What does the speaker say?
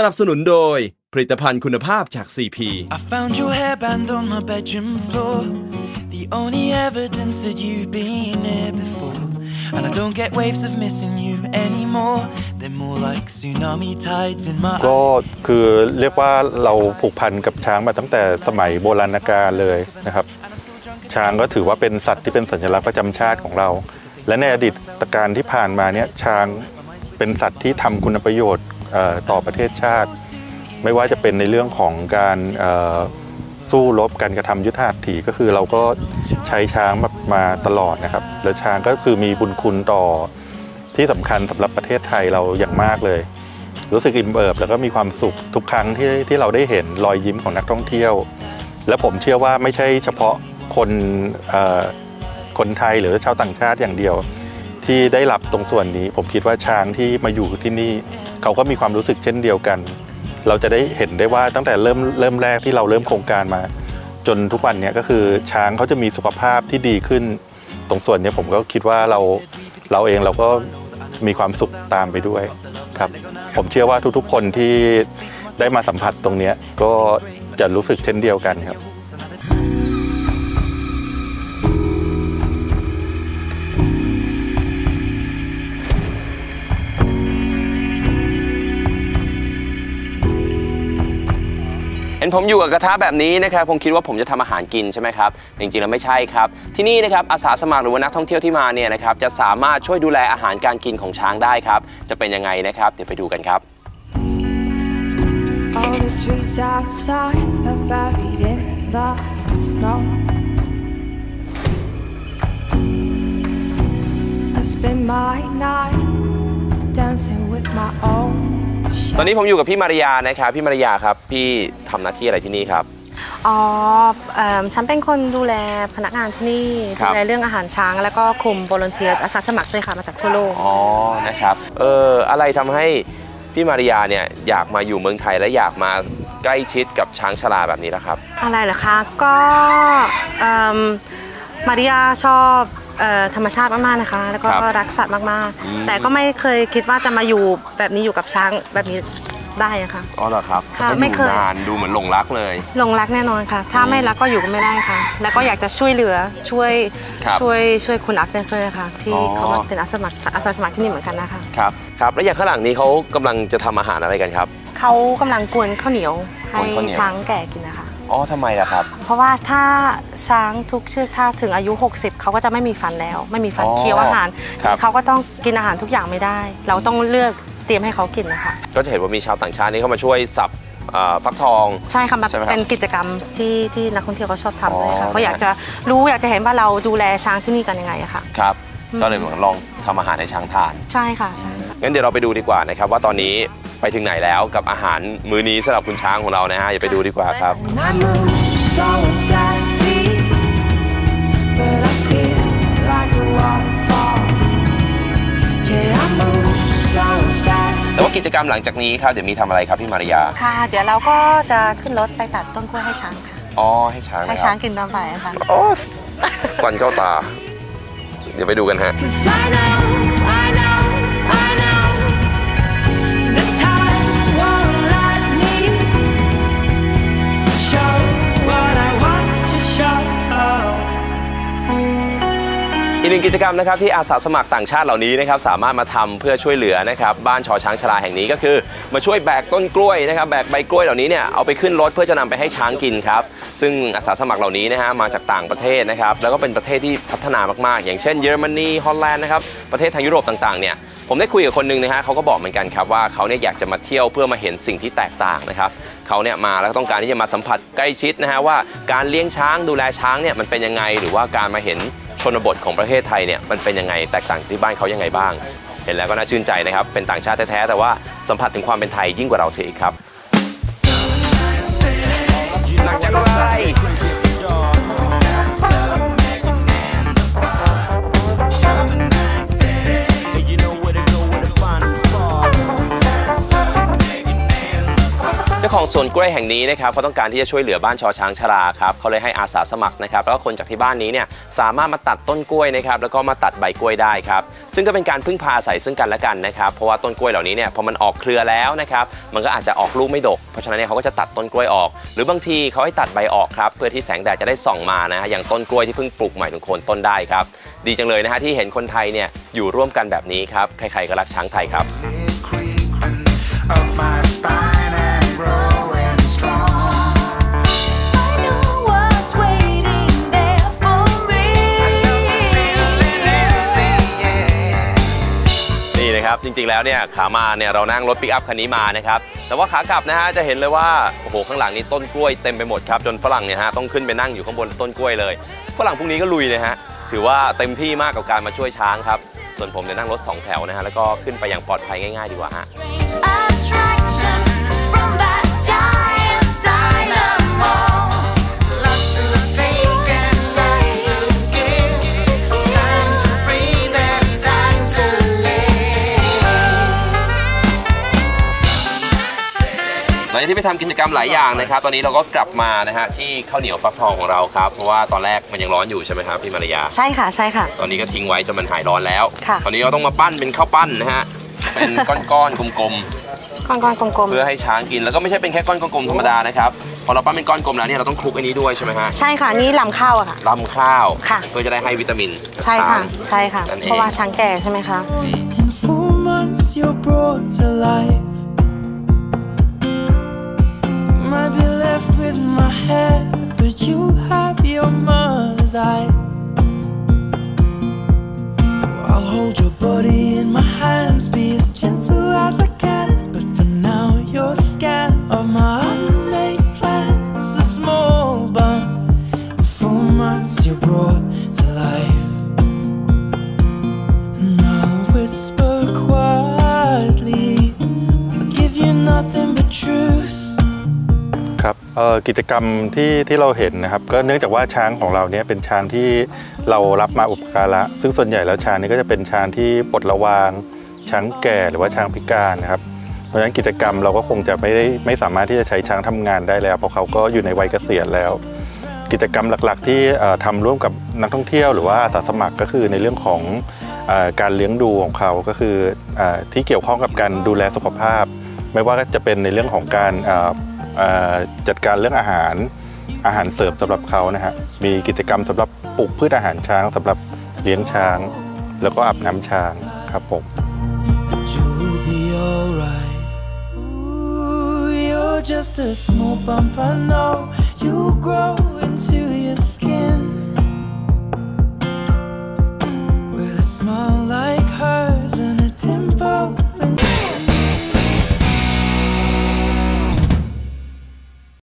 สนับสนุนโดยผลิตภัณฑ์คุณภาพจาก CP I found your hairband on my bedroom floor. The only evidence that you've been here before. And I don't get waves of missing you anymore. They're more like tsunami tides in my ก็คือเรียกว่าเราผูกพันกับช้างมาตั้งแต่สมัยโบราณกาลเลยนะครับ ช้างก็ถือว่าเป็นสัตว์ที่เป็นสัญลักษณ์ประจำชาติของเรา และในอดีตการที่ผ่านมาเนี่ยช้างเป็นสัตว์ที่ทำคุณประโยชน์เอ่อ ต่อประเทศชาติ ไม่ว่าจะเป็นในเรื่องของการสู้รบการกระทำยุทธหัตถีก็คือเราก็ใช้ช้างมามาตลอดนะครับ และช้างก็คือมีบุญคุณต่อที่สำคัญสำหรับประเทศไทยเราอย่างมากเลย รู้สึกอิ่มเอิบแล้วก็มีความสุขทุกครั้งที่ที่เราได้เห็นรอยยิ้มของนักท่องเที่ยว และผมเชื่อว่าไม่ใช่เฉพาะคนคนไทยหรือชาวต่างชาติอย่างเดียว ที่ได้รับตรงส่วนนี้ ผมคิดว่าช้างที่มาอยู่ที่นี่ เขาก็มีความรู้สึกเช่นเดียวกัน เราจะได้เห็นได้ว่าตั้งแต่เริ่มเริ่มแรกที่เราเริ่มโครงการมา จนทุกวันเนี้ยก็คือช้างเขาจะมีสุขภาพที่ดีขึ้น ตรงส่วนเนี้ยผมก็คิดว่าเราเราเองเราก็มีความสุขตามไปด้วยครับ ผมเชื่อว่าทุกๆคนที่ได้มาสัมผัสตรงเนี้ยก็จะรู้สึกเช่นเดียวกันครับ นผมอยู่กับกระทะแบบนี้นะครับคงคิดว่าผมจะทำอาหารกินใช่ไหมครับจริงๆแล้วไม่ใช่ครับ ที่นี่นะครับอาสาสมัครหรือว่านักท่องเที่ยวที่มาเนี่ยนะครับจะสามารถช่วยดูแลอาหารการกินของช้างได้ครับ จะเป็นยังไงนะครับ เดี๋ยวไปดูกันครับ All the trees outside are buried in the snow. I spend my night dancing with my own ตอน shadow. นี้ผมอยู่กับพี่มาริยานะครับพี่มาริยาครับ พี่ทำหน้าที่อะไรที่นี่ครับ อ๋อเอิ่มฉันเป็นคนดูแลพนักงานที่นี่ครัดูบ แลเรื่องอาหารช้าง แล้วก็คุม o l u n t e e r อาสาสมัครด้วยค่ะมาจากทั่วโลก อ๋อนะครับเอออะไรทำให้พี่มาริยาเนี่ยอยากมาอยู่เมืองไทยและอยากมาใกล้ชิดกับช้างชราแบบนี้นะครับ อะไรเหรอคะ ก็เอิ่มมาริยาชอบเอ่อ ธรรมชาติมากๆนะคะ แล้วก็ครับรักสัตว์มากอืมๆแต่ก็ไม่เคยคิดว่าจะมาอยู่แบบนี้อยู่กับช้างแบบนี้ได้อะค่ะอ๋อเหรอครับค่ะแล้วก็ไม่อยู่เคยนานดูเหมือนหลงรักเลยหลงรักแน่นอนค่ะ ถ้าไม่รักก็อยู่ก็ไม่ได้ค่ะ แล้วก็อยากจะช่วยเหลือช่วยครับช่วยช่วยคุณอักเดนด้วยนะคะที่อ๋อเขามาเป็นอาสาสมัครอาสาสมัครที่นี่เหมือนกันนะคะครับครับแล้วอย่างข้างหลังนี้เขากำลังจะทำอาหารอะไรกันครับเขากำลังกวนข้าวเหนียวให้กวนข้าวเหนียวช้างแก่กินนะคะ อ๋อทำไมล่ะครับ เพราะว่าถ้าช้างทุกเชือกถ้าถึงอายุ 60 เขาก็จะไม่มีฟันแล้ว ไม่มีฟันอ๋อเคี้ยวอาหาร ครับ เขาก็ต้องกินอาหารทุกอย่างไม่ได้ เราต้องเลือกเตรียมให้เขากินนะคะ ก็จะเห็นว่ามีชาวต่างชาตินี่เข้ามาช่วยสับเอ่อฟักทอง ใช่ค่ะแบบใช่ไหมครับเป็นกิจกรรมที่ที่นักท่องเที่ยวเขาชอบทำเลยอ๋ค่ะอ เขาอยากจะรู้อยากจะเห็นว่าเราดูแลช้างที่นี่กันยังไงอะค่ะ ครับก็เลยเหมือนลองทำอาหารให้ช้างทาน ใช่ค่ะใช่ค่ะงั้นเดี๋ยวเราไปดูดีกว่านะครับว่าตอนนี้ ไปถึงไหนแล้วกับอาหารมื้อนี้สำหรับคุณช้างของเรานะฮะอย่าไปดูดีกว่าครับ And I move slow and steady, but I feel like a waterfall. Yeah, I move slow and steady. แต่ว่ากิจกรรมหลังจากนี้ครับเดี๋ยวมีทำอะไรครับพี่มารยา ค่ะ เดี๋ยวเราก็จะขึ้นรถไปตัดต้นกล้วยให้ช้างค่ะ อ๋อให้ช้างให้นะคช้ารังบกินตามไปอะค่ะ โอ้ควันเข้าตา เดี๋ยวไปดูกันฮะ Cause I know, I know, I อีกหนึ่งกิจกรรมนะครับที่อาสาสมัครต่างชาติเหล่านี้นะครับสามารถมาทำเพื่อช่วยเหลือนะครับบ้านชอช้างชราแห่งนี้ก็คือ มาช่วยแบกต้นกล้วยนะครับแบกใบกล้วยเหล่านี้เนี่ยเอาไปขึ้นรถเพื่อจะนำไปให้ช้างกินครับซึ่งอาสาสมัครเหล่านี้นะฮะมาจากต่างประเทศนะครับแล้วก็เป็นประเทศที่พัฒนามากๆ อย่างเช่นเยอรมนีฮอลแลนด์นะครับประเทศทางยุโรปต่างๆเนี่ยผมได้คุยกับคนหนึงนะฮะเขาก็บอกเหมือนกันครับว่าเขาเนี่ยอยากจะมาเที่ยวเพื่อมาเห็นสิ่งที่แตกต่างนะครับเขาเนี่ยมาแล้วก็ต้องการที่จะมาสัมผัสใกล้ชิดนะฮะว่าการเลี้ยงช้างดูแลช้างเนี่ยมันเป็นยังไงหรือว่าการมาเห็น นบทของประเทศไทยเนี่ยมันเป็นยังไงแตกต่างที่บ้านเขายังไงบ้าง เห็นแล้วก็น่าชื่นใจนะครับ เป็นต่างชาติแท้ๆแต่ว่าสัมผัสถึงความเป็นไทยยิ่งกว่าเราเสียอีกครับหลังจากไร จ้าของสวนกล้วยแห่งนี้นะครับเขาต้องการที่จะช่วยเหลือบ้านชอช้างชราครับเขาเลยให้อาสาสมัครนะครับแล้วก็คนจากที่บ้านนี้เนี่ยสามารถมาตัดต้นกล้วยนะครับแล้วก็มาตัดใบกล้วยได้ครับซึ่งก็เป็นการพึ่งพาอาศัยซึ่งกันและกันนะครับเพราะว่าต้นกล้วยเหล่านี้เนี่ยพอมันออกเครือแล้วนะครับมันก็อาจจะออกลูกไม่ดก เพราะฉะนั้นเนี่ยเขาก็จะตัดต้นกล้วยออก หรือบางทีเขาให้ตัดใบออกครับเพื่อที่แสงแดดจะได้ส่องมานะฮะอย่างต้นกล้วยที่เพิ่งปลูกใหม่ถึงโคนต้นได้ครับดีจังเลยนะฮะที่เห็นคนไทยเนี่ยอยู่ร่วมกันแบบนี้ครับใครๆก็รักช้างไทยครับ นะครับจริงๆแล้วเนี่ยขามาเนี่ยเรานั่งรถปิกอัพคันนี้มานะครับแต่ว่าขากลับนะฮะจะเห็นเลยว่าโอ้โหข้างหลังนี้ต้นกล้วยเต็มไปหมดครับจนฝรั่งเนี่ยฮะต้องขึ้นไปนั่งอยู่ข้างบนต้นกล้วยเลยฝรั่งพวกนี้ก็ลุยเลยฮะถือว่าเต็มที่มากกับการมาช่วยช้างครับส่วนผมเนี่ยนั่งรถสองแถวนะฮะแล้วก็ขึ้นไปอย่างปลอดภัยง่าย ๆ ดีกว่าฮะ ที่ไปทำกิจกรรมหลายอย่างนะครับ ตอนนี้เราก็กลับมานะฮะที่ข้าวเหนียวฟักทองของเราครับ เพราะว่าตอนแรกมันยังร้อนอยู่ใช่ไหมครับพี่มารยา ใช่ค่ะใช่ค่ะ ตอนนี้ก็ทิ้งไว้จนมันหายร้อนแล้วค่ะตอนนี้เราต้องมาปั้นเป็นข้าวปั้นนะฮะ เป็นก้อนๆกลมก้อนๆกลมๆเพื่อให้ช้างกินแล้วก็ไม่ใช่เป็นแค่ก้อนกลมๆธรรมดานะครับพอเราปั้นเป็นก้อนกลมแล้วเนี่ยเราต้องคลุกอันนี้ด้วยใช่ไหมฮะๆใช่ค่ะนี่ลำข้าวอะค่ะลำข้าวค่ะเพื่อจะได้ให้วิตามิน ใช่ค่ะช้างใช่ค่ะนั่นเองเพราะว่าช้างแก่ใช่ไหมคะ hold your body in my hands, be as gentle as I can. But for now, you're a scan of my ครับกิจกรรมที่ที่เราเห็นนะครับ ก็เนื่องจากว่าช้างของเราเนี่ยเป็นช้างที่เรารับมาอุปการะ ซึ่งส่วนใหญ่แล้วช้างนี้ก็จะเป็นช้างที่ปลดระวาง ช้างแก่หรือว่าช้างพิการนะครับ เพราะฉะนั้นกิจกรรมเราก็คงจะไม่ได้ไม่สามารถที่จะใช้ช้างทำงานได้แล้วเพราะเขาก็อยู่ในวัยเกษียณแล้ว กิจกรรมหลักๆ ที่เอ่อทำร่วมกับนักท่องเที่ยวหรือว่าอาสาสมัครก็คือในเรื่องของอการเลี้ยงดูของเขาก็คืออที่เกี่ยวข้องกับการดูแลสุขภาพ ไม่ว่าจะเป็นในเรื่องของการ จัดการเรื่องอาหารอาหารเสริมสำหรับเขานะฮะมีกิจกรรมสำหรับปลูกพืชอาหารช้างสำหรับเลี้ยงช้าง แล้วก็อาบน้ำช้างครับผม just a small bump, I know.